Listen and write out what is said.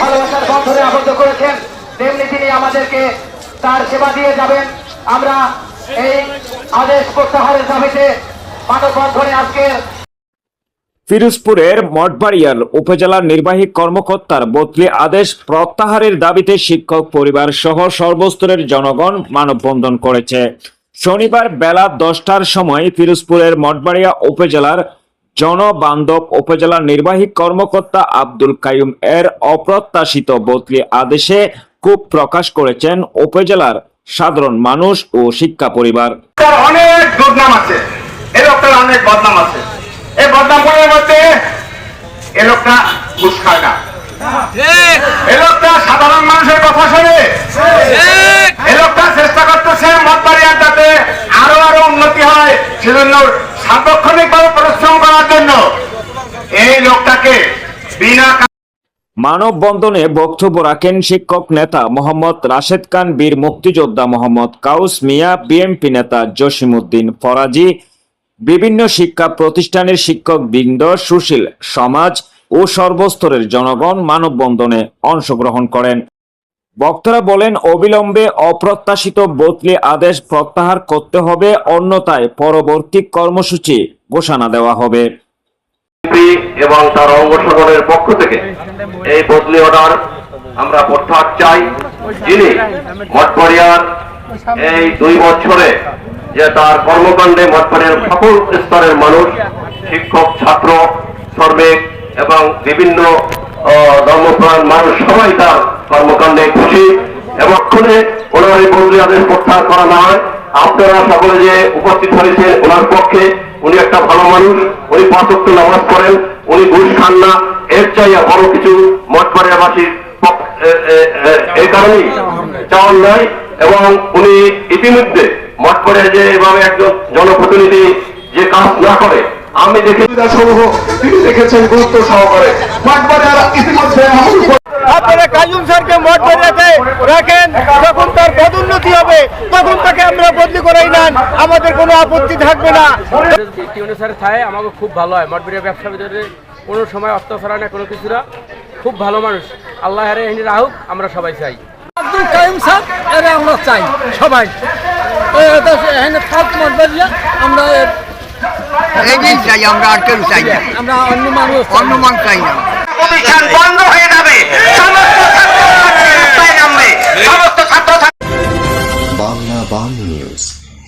ভালোবাসার বন্ধনে আবদ্ধ করেছেন, তেমনি তিনি আমাদেরকে তার সেবা দিয়ে যাবেন। আমরা এই আদেশ প্রত্যাহারের দাবিতে মানববন্ধনে আজকে ফিরোজপুরের মঠবাড়িয়ার উপজেলার নির্বাহী কর্মকর্তার বদলি আদেশ প্রত্যাহারের দাবিতে শিক্ষক পরিবার সহ সর্বস্তরের জনগণ মানববন্ধন করেছে। শনিবার বেলা দশটার সময় ফিরোজপুরের মঠবাড়িয়া উপজেলার জনবান্ধব উপজেলার নির্বাহী কর্মকর্তা আব্দুল কাইম এর অপ্রত্যাশিত বদলি আদেশে ক্ষোভ প্রকাশ করেছেন উপজেলার সাধারণ মানুষ ও শিক্ষা পরিবার। অনেক দুর্নাম আছে। অনেক বদনাম আছে। এই বদনাম লোকটা মানববন্ধনে বক্তব্য রাখেন শিক্ষক নেতা মোহাম্মদ রাশেদ খান, বীর মুক্তিযোদ্ধা মোহাম্মদ কাউস মিয়া বিএমপি নেতা জসিমউদ্দিন ফরাজি, বিভিন্ন শিক্ষা প্রতিষ্ঠানের শিক্ষক বৃন্দ সুশীল সমাজ ও সর্বস্তরের জনগণ মানববন্ধনে অংশগ্রহণ করেন। বক্তারা বলেন, অবিলম্বে অপ্রত্যাশিত বদলি আদেশ প্রত্যাহার করতে হবে, অন্যথায় পরবর্তী কর্মসূচি ঘোষণা দেওয়া হবে। এবং তার অঙ্গসংগঠনের পক্ষ থেকে এই বদলি অর্ডার আমরা প্রত্যাহার চাই। যিনি মঠবাড়িয়ার এই দুই বছরে যে তার কর্মকাণ্ডে মঠবাড়িয়ার সকল স্তরের মানুষ, শিক্ষক, ছাত্র, শ্রমিক এবং বিভিন্ন ধর্মপ্রাণ মানুষ সবাই তার কর্মকাণ্ডে খুশি এবং ওনার এই বদলি আদেশ প্রত্যাহার করা না হয়। আপনারা সকলে যে উপস্থিত হয়েছে ওনার পক্ষে উনি একটা ভালো মানুষ উনি পাঁচক্ত নামাজ পড়েন উনি ঘুষ খান না এর চাইয়া বড় কিছু মঠবাড়িয়াবাসীর এই কারণেই চাওয়ান নাই এবং উনি ইতিমধ্যে মঠবাড়িয়া যে এভাবে একজন জনপ্রতিনিধি যে কাজ না করে আমি দেখে সমূহ তিনি দেখেছেন গুরুত্ব সহকারে। মাঠবাড়িয়ার ইতিমধ্যে আপনারা কাজুম স্যারকে মঠ কোনো আপত্তি থাকবে না। টি অনুসারে থাকে আমাকে খুব ভালো হয়। মঠবিরিয়া ব্যবসা ভিতরে কোনো সময় অত্যাচার হয় না কোনো কিছু না। খুব ভালো মানুষ। আল্লাহ হারে এখানে রাহুক আমরা সবাই চাই। আব্দুল কাইম স্যার এরা আমরা চাই সবাই। এখানে থাক আমরা এটাই চাই? আমরা আর কেউ চাই না। আমরা অন্য মানুষ অন্য মান চাই না। প্রতিষ্ঠান বন্ধ হয়ে যাবে। সমস্ত ছাত্র নামবে। সমস্ত ছাত্র বাংলা বাংলা নিউজ।